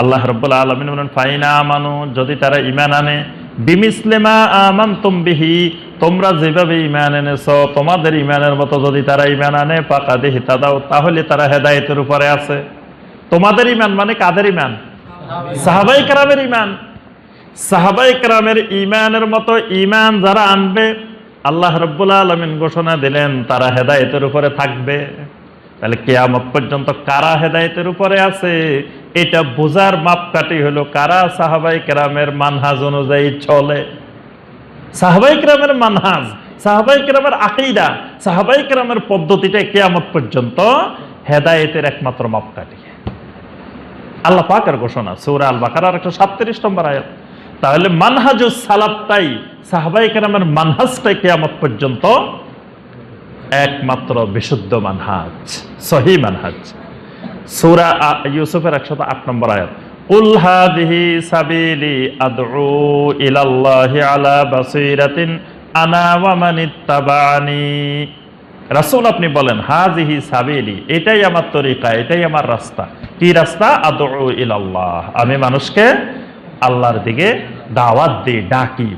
আল্লাহ রব্বুল আলমিন বলেন, ফাইনা আমানু, যদি তারা ইমান আনে বিমিসলেমা আমান বিহি, তোমরা যেভাবে ইমান এনেছ, তোমাদের ইমানের মতো যদি তারা ইমান আনে পাকা দেহি দাও তাহলে তারা হেদায়েতের উপরে আছে। তোমাদের ইমান মানে কাদের ইমান সাহাবাই কারামের ইমান সাহাবাই কারামের ইমানের মতো ইমান যারা আনবে, আল্লাহ রব্বুল আলমিন ঘোষণা দিলেন, তারা হেদায়েতের উপরে থাকবে। তাহলে কেয়ামত পর্যন্ত কারা হেদায়েতের উপরে আছে? এটা বোঝার মাপকাঠি হলো কারা সাহাবাই কেরামের মানহাজ অনুযায়ী চলে? সাহাবাই কেরামের মানহাজ, সাহাবাই কেরামের আকিদা, সাহাবাই কেরামের পদ্ধতিটা কেয়ামত পর্যন্ত হেদায়েতের একমাত্র মাপকাঠি। আল্লাহ পাকের ঘোষণা, সৌরা আল বাকার একশো সাতত্রিশ নম্বর আয়াত। তাহলে মানহাজুস সালাবটাই সাহাবাই কেরামের মানহাজটাই কেয়ামত পর্যন্ত একমাত্র বিশুদ্ধ মানহাজ, সহি মানহাজ। সূরা ইউসুফের একশত আট নম্বর আয়াত। হাদিহি সাবিলি আদউ ইলাল্লাহি আলা বাসীরাতিন আনা ওয়া মান ইত্তাবানি রাসূল আপনি বলেন হাজিহি সাবিলি, এটাই আমার তরিকা, এটাই আমার রাস্তা। কি রাস্তা? আদউ ইলাল্লাহ। আমি মানুষকে আল্লাহর দিকে দাওয়াত দিই, ডাকি।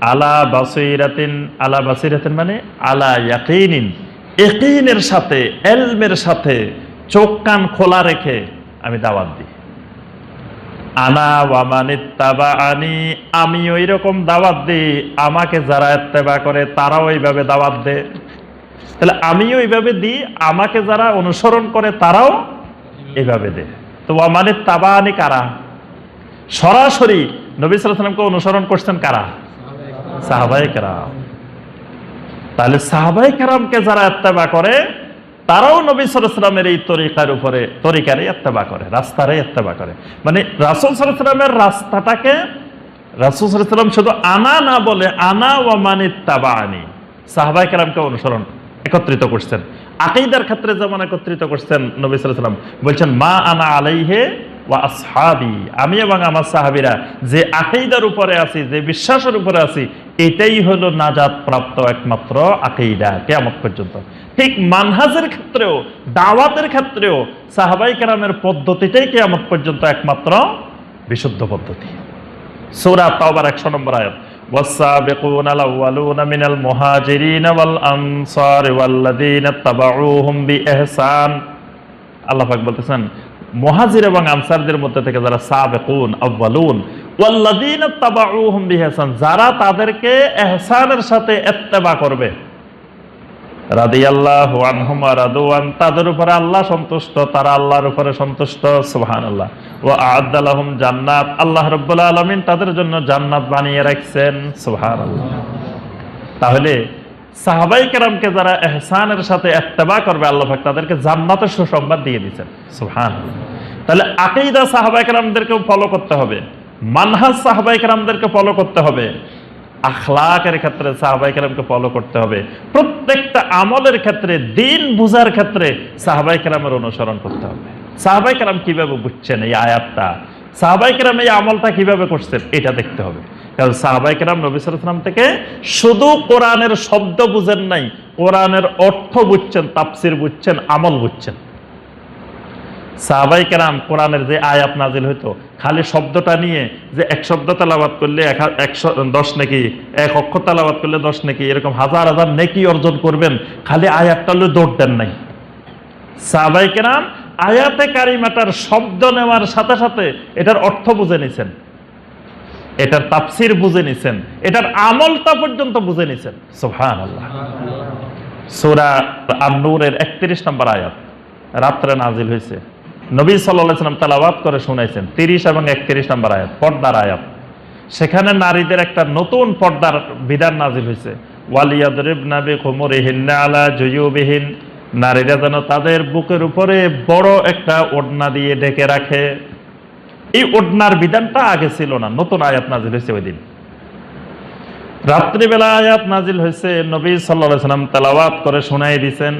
আলা বাসিরাতিন আলা বাসিরাতিন মানে আলা ইয়াকিনিন। ইয়াকিনের সাথে, এলমের সাথে চোখ কান খোলা রেখে আমি দাওয়াত দিই। আনা ওয়ামানিত্তাবা আনি আমি ওই রকম দাওয়াত দিই, আমাকে যারা এত্তেবা করে তারাও এইভাবে দাওয়াত দেয়। তাহলে আমিও এইভাবে দিই, আমাকে যারা অনুসরণ করে তারাও এইভাবে দেয়। তো ওয়ামানিত তাবা আনি কারা? সরাসরি নবী সাল্লামকে অনুসরণ করছেন কারা? সাহাবাই কেরাম। তাহলে সাহাবাই কেরামকে যারা এত্তেবা করে তারাও নবী সালামের এই তরিকার উপরে, তরিকারে এত্তেবা করে, রাস্তারে এত্তেবা করে। মানে রাসুল সালামের রাস্তাটাকে রাসুল সাল্লাম শুধু আনা না বলে, আনা ও মানিত তাবা আনি সাহাবাই কেরামকে অনুসরণ একত্রিত করছেন। আকিদার ক্ষেত্রে যেমন একত্রিত করছেন নবী সাল্লাম বলছেন, মা আনা আলাইহে ওয়া আসহাবি। আমি এবং আমার সাহাবিরা যে আকিদার উপরে আছি, যে বিশ্বাসের উপরে আছি এটাই হলো নাজাত প্রাপ্ত একমাত্র আকিদা কেয়ামত পর্যন্ত ঠিক মানহাজের ক্ষেত্রেও দাওয়াতের ক্ষেত্রেও সাহাবাই কেরামের পদ্ধতিটাই কেয়ামত পর্যন্ত একমাত্র বিশুদ্ধ পদ্ধতি সূরা তাওবার 100 নম্বর আয়াত والسابقون الأولون من المهاجرين والأنصار والذين اتبعوهم بإحسان আল্লাহ পাক বলতেছেন মুহাজির এবং আনসারদের মধ্যে থেকে যারা সাবেকুন আউয়ালুন ওয়াল্লাযীনা তাবাউহুম বিইহসান যারা তাদেরকে এহসানের সাথে এত্তেবা করবে। তাদের উপরে আল্লাহ সন্তুষ্ট, তারা আল্লাহর উপরে সন্তুষ্ট, সুবহানাল্লাহ। ওয়া আ'আদ্দা লাহুম জান্নাত, আল্লাহ রাব্বুল আলামিন তাদের জন্য জান্নাত বানিয়ে রাখছেন, সুবহানাল্লাহ। তাহলে সাহাবাই কেরামকে যারা এহসানের সাথে এত্তেবা করবে, আল্লাহ তাদেরকে জান্নাতের সুসংবাদ দিয়ে দিচ্ছেন সুবহানাল্লাহ। তাহলে আকিদা সাহাবাই কেরামদেরকেও ফলো করতে হবে। মানহাজ সাহাবাই কেরামদেরকে ফলো করতে হবে। আখলাকের ক্ষেত্রে সাহাবাই কেরামকে ফলো করতে হবে। প্রত্যেকটা আমলের ক্ষেত্রে, দিন বুঝার ক্ষেত্রে সাহাবাই কেরামের অনুসরণ করতে হবে। সাহাবাই কেরাম কীভাবে বুঝছেন এই আয়াতটা? সাহাবাই কেরাম এই আমলটা কীভাবে করছেন? এটা দেখতে হবে। কারণ সাহাবাই কেরাম নবী সালাম থেকে শুধু কোরআনের শব্দ বুঝেন নাই, কোরআনের অর্থ বুঝছেন, তাফসির বুঝছেন, আমল বুঝছেন। সাহাবাই কেরাম কোরআনের যে আয়াত নাজিল হইতো, খালি শব্দটা নিয়ে যে এক শব্দ তালাবাদ করলে এক একশো দশ নাকি, এক অক্ষর তালাবাদ করলে দশ নাকি, এরকম হাজার হাজার নেকি অর্জন করবেন, খালি আয়াতটা হলে দৌড় দেন নাই। সাহাবাই কেরাম আয়াতে কারিমাটার শব্দ নেওয়ার সাথে সাথে এটার অর্থ বুঝে নিছেন। এটার তাপসির বুঝে নিছেন। এটার আমলটা পর্যন্ত বুঝে নিছেন। সুবহান আল্লাহ সুরা আন্নুরের একত্রিশ নম্বর আয়াত রাত্রে নাজিল হয়েছে নবী সাল্লাহ সাল্লাম তালাবাদ করে শুনাইছেন, তিরিশ এবং একত্রিশ নম্বর আয়াত, পর্দার আয়াত। সেখানে নারীদের একটা নতুন পর্দার বিধান নাজিল হয়েছে ওয়ালিয়াদরিব নাবি কুমুরিহিন্না আলা জুয়ুবিহীন। নারীরা যেন তাদের বুকের উপরে বড় একটা ওড়না দিয়ে ঢেকে রাখে। এই ওড়নার বিধানটা আগে ছিল না, নতুন আয়াত নাজিল হয়েছে ওই দিন। রাত্রিবেলা আয়াত নাজিল হয়েছে নবী সাল্লা সাল্লাম তেলাওয়াত করে শোনাই দিছেন।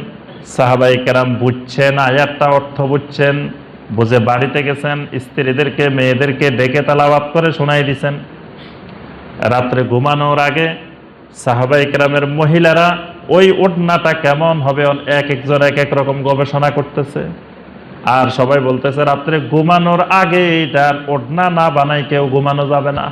সাহাবাই কেরাম বুঝছেন, আয়াতটা অর্থ বুঝছেন, বুঝে বাড়িতে গেছেন, স্ত্রীদেরকে, মেয়েদেরকে ডেকে তেলাওয়াত করে শোনাই দিছেন। রাত্রে ঘুমানোর আগে সাহাবাই কেরামের মহিলারা ওই ওড়নাটা কেমন হবে, এক একজন এক এক রকম গবেষণা করতেছে। আর সবাই বলতেছে, রাত্রে ঘুমানোর আগে এটার ওড়না না বানাই, কেউ ঘুমানো যাবে না।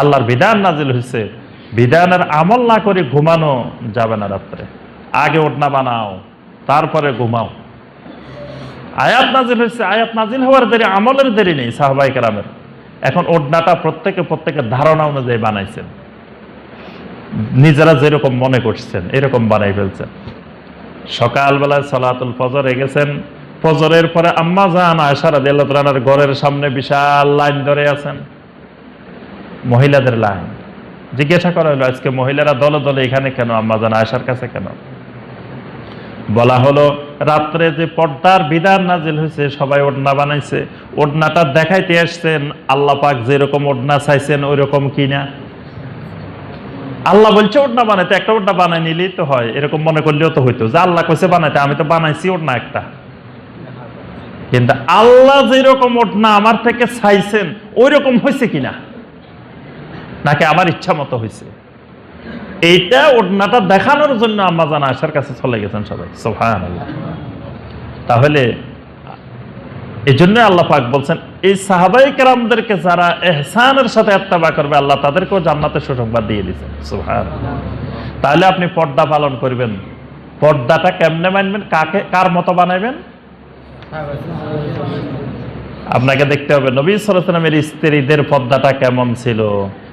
আল্লাহর বিধান নাজিল হয়েছে বিধানের আমল না করে ঘুমানো যাবে না রাত্রে। আগে ওড়না বানাও, তারপরে ঘুমাও। আয়াত নাজিল হয়েছে, আয়াত নাজিল হওয়ার দেরি, আমলের দেরি নেই, সাহবাই কেরামের। এখন ওড়নাটা প্রত্যেকে প্রত্যেকের ধারণা অনুযায়ী বানাইছেন। নিজেরা যেরকম মনে করছেন, এরকম বানাই ফেলছেন। সকালবেলায় সলাতুল ফজরে গেছেন, ফজরের পরে আম্মা জান আয়সার আদিয়াল্লাহ ঘরের সামনে বিশাল লাইন ধরে আছেন। মহিলাদের লাইন। জিজ্ঞাসা করা হলো, আজকে মহিলারা দলে দলে এখানে কেন, আম্মা জান আয়সার কাছে কেন? বলা হলো, রাত্রে যে পর্দার বিধান নাজিল হয়েছে, সবাই ওড়না বানাইছে। ওড়নাটা দেখাইতে আসছেন, আল্লাহ পাক যেরকম ওড়না চাইছেন ওই রকম কিনা? আল্লাহ বলছে ওড়না বানাইতে, একটা ওড়না বানাই নিলেই তো হয়, এরকম মনে করলেও তো হইতো। যে আল্লাহ কইছে বানাইতে, আমি তো বানাইছি ওড়না একটা। কিন্তু আল্লাহ যেরকম ওড়না আমার থেকে চাইছেন ওই রকম হয়েছে কিনা? নাকি আমার ইচ্ছা মতো হয়েছে এইটা ওড়নাটা দেখানোর জন্য আম্মা জানা আসার কাছে চলে গেছেন সবাই। সোহান তাহলে এই জন্য আল্লাহ পাক বলছেন, এই সাহাবাই কেরামদেরকে যারা এহসানের সাথে আত্মাবা করবে, আল্লাহ তাদেরকেও জান্নাতের সুসংবাদ দিয়ে দিচ্ছেন সোহান তাহলে আপনি পর্দা পালন করবেন। পর্দাটা কেমনে মানবেন? কাকে, কার মতো বানাবেন আপনাকে দেখতে হবে, নবী সালামের স্ত্রীদের পর্দাটা কেমন ছিল?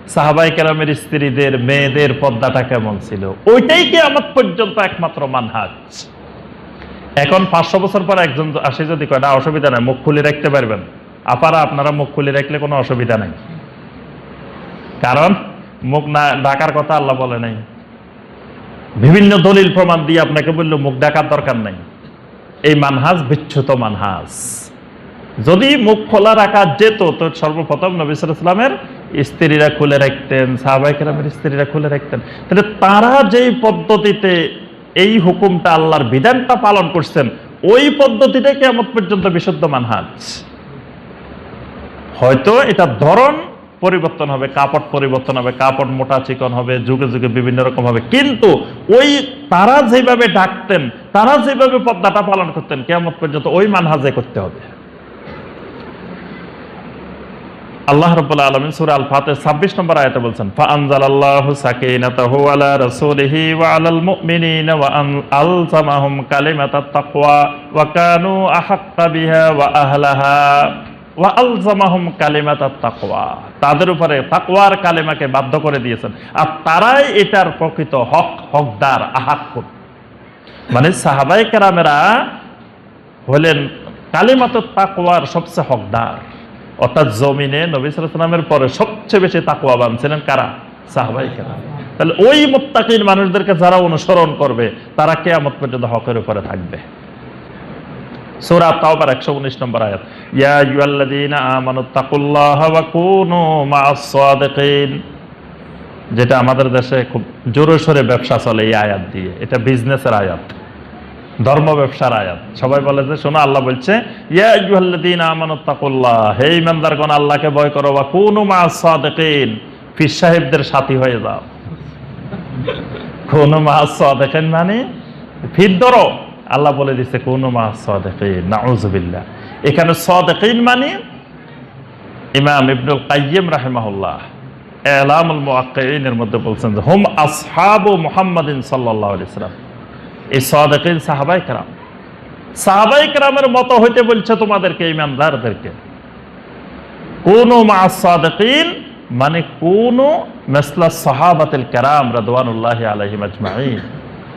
সাহাবাই কেরামের স্ত্রীদের, মেয়েদের পদ্মাটা কেমন ছিল? ওইটাই কি আমার পর্যন্ত একমাত্র মানহাজ? এখন পাঁচশো বছর পর একজন আসে যদি কয়, না, অসুবিধা নাই, মুখ খুলে রাখতে পারবেন। আপারা, আপনারা মুখ খুলে রাখলে কোনো অসুবিধা নাই। কারণ মুখ না, ডাকার কথা আল্লাহ বলে নাই। বিভিন্ন দলিল প্রমাণ দিয়ে আপনাকে বলল, মুখ ডাকার দরকার নাই। এই মানহাজ বিচ্ছুত মানহাজ। যদি মুখ খোলা রাখা যেত, তো সর্বপ্রথম নবী ইসলামের স্ত্রীরা খুলে রাখতেন সাহাবাইকেরামের স্ত্রীরা খুলে রাখতেন। তাহলে তারা যেই পদ্ধতিতে এই হুকুমটা আল্লাহর বিধানটা পালন করছেন, ওই পদ্ধতিটা কেমন পর্যন্ত বিশুদ্ধ মানহাজ। হয়তো এটা ধরন পরিবর্তন হবে, কাপড় পরিবর্তন হবে, কাপড় মোটা চিকন হবে, যুগে যুগে বিভিন্ন রকম হবে, কিন্তু ওই তারা যেভাবে ডাকতেন, তারা যেভাবে পদ্মাটা পালন করতেন কেমন পর্যন্ত ওই মানহাজে করতে হবে। আল্লাহ রাব্বুল আলমিন সূরা আল ফাতিহ 26 নম্বর আয়াতে বলছেন ফা আনজালাল্লাহু সাকিনাতাহু আলা রাসূলিহি ওয়া আলাল মুমিনিনা ওয়া আলজামাহুম কালিমাতাত তাকওয়া ওয়া কানু আহাক্কা বিহা ওয়া আহলাহা ওয়া আলজামাহুম কালিমাতাত তাকওয়া। তাদের উপরে তাকওয়ার কালেমাকে বাধ্য করে দিয়েছেন। আর তারাই এটার প্রকৃত হক, হকদার আহাক্ক মানে সাহাবায়ে কেরামেরা হলেন কালিমাতুত তাকওয়ার সবচেয়ে হকদার। অর্থাৎ জমিনে নবী সালামের পরে সবচেয়ে বেশি তাকুয়াবান ছিলেন কারা? সাহবাই কেরা তাহলে ওই মোত্তাকিন মানুষদেরকে যারা অনুসরণ করবে, তারা কেয়ামত পর্যন্ত হকের উপরে থাকবে। সূরা তাওবার 119 নম্বর আয়াত। আইয়ুহাল্লাযীনা আমানু তাকুল্লাহা ওয়া কুনু মা'আস সাদিকিন। যেটা আমাদের দেশে খুব জোরে সোরে ব্যবসা চলে এই আয়াত দিয়ে। এটা বিজনেসের আয়াত। ধর্ম ব্যবসার আয়াত। সবাই বলে যে, শোনো, আল্লাহ বলছে, ইয়া আইয়ুহাল্লাযীনা আমানু তাকুল্লাহ হে ঈমানদারগণ আল্লাহকে ভয় করো, ওয়া কুনু মা'আস সাদিকিন পীর সাহেবদের সাথী হয়ে যাও। কুনু মা'আস সাদিকিন মানে ফির ধরো। আল্লাহ বলে দিছে, কুনু মা'আস সাদিকিন নাউযুবিল্লাহ এখানে সাদিকিন মানে ইমাম ইবনুল কাইয়িম রাহিমাহুল্লাহ। এলামুল মুআক্কিনের মধ্যে বলছেন যে, হুম আসহাবু মুহাম্মাদিন সাল্লাল্লাহু আলাইহি সাল্লাম এই সাদাকিন সাহাবাই কেরাম। সাহাবাই কেরামের মতো হইতে বলছে তোমাদেরকে, ইমানদারদেরকে। কোন মা মানে কোন মেসলা সাহাবাতিল কেরাম রাদওয়ানুল্লাহ আলাইহিম আজমাইন।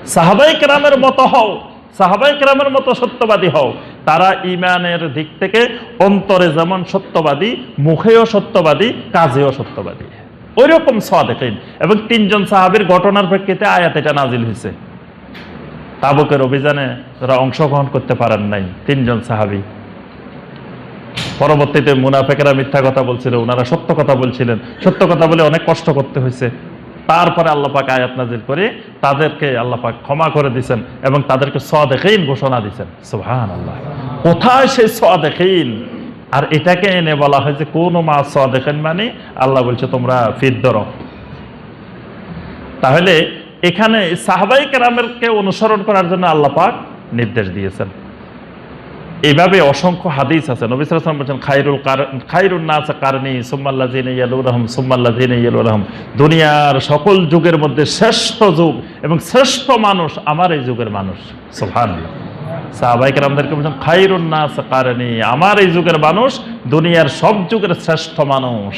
সাহাবাই কেরামের মতো হও, সাহাবাই কেরামের মতো সত্যবাদী হও। তারা ইমানের দিক থেকে অন্তরে যেমন সত্যবাদী, মুখেও সত্যবাদী, কাজেও সত্যবাদী। ওই রকম সাদেকিন। এবং তিনজন সাহাবীর ঘটনার প্রেক্ষিতে আয়াত এটা নাজিল হয়েছে তাবুকের অভিযানে তারা অংশগ্রহণ করতে পারেন নাই, তিনজন সাহাবি। পরবর্তীতে মুনাফেকেরা মিথ্যা কথা বলছিল ওনারা সত্য কথা বলছিলেন। সত্য কথা বলে অনেক কষ্ট করতে হয়েছে। তারপরে আল্লাপাক আয়াত নাজির করে তাদেরকে আল্লাপাক ক্ষমা করে দিছেন এবং তাদেরকে সদেখিন ঘোষণা দিছেন। সুহান আল্লাহ কোথায় সেই সদেখিন আর এটাকে এনে বলা হয় যে কোন মা সদেখিন মানে আল্লাহ বলছে তোমরা ফির তাহলে এখানে সাহাবাই কেরামেরকে অনুসরণ করার জন্য আল্লাহ পাক নির্দেশ দিয়েছেন। এইভাবে অসংখ্য হাদিস আছে। নবী সাল্লাল্লাহু আলাইহি ওয়াসাল্লাম বলছেন খাইরুল কার খাইরুন নাস কারনি, সুম্মাল্লাযিনা ইয়ালুরহুম সুম্মাল্লাযিনা ইয়ালুরহুম দুনিয়ার সকল যুগের মধ্যে শ্রেষ্ঠ যুগ এবং শ্রেষ্ঠ মানুষ আমার এই যুগের মানুষ। সুবহানাল্লাহ। সাহাবাই কেরামদেরকে বলছেন খাইরুন নাস কারনি, আমার এই যুগের মানুষ দুনিয়ার সব যুগের শ্রেষ্ঠ মানুষ।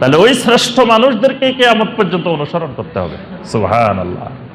তাহলে ওই শ্রেষ্ঠ মানুষদেরকে কে কেয়ামত পর্যন্ত অনুসরণ করতে হবে। সুবহানাল্লাহ।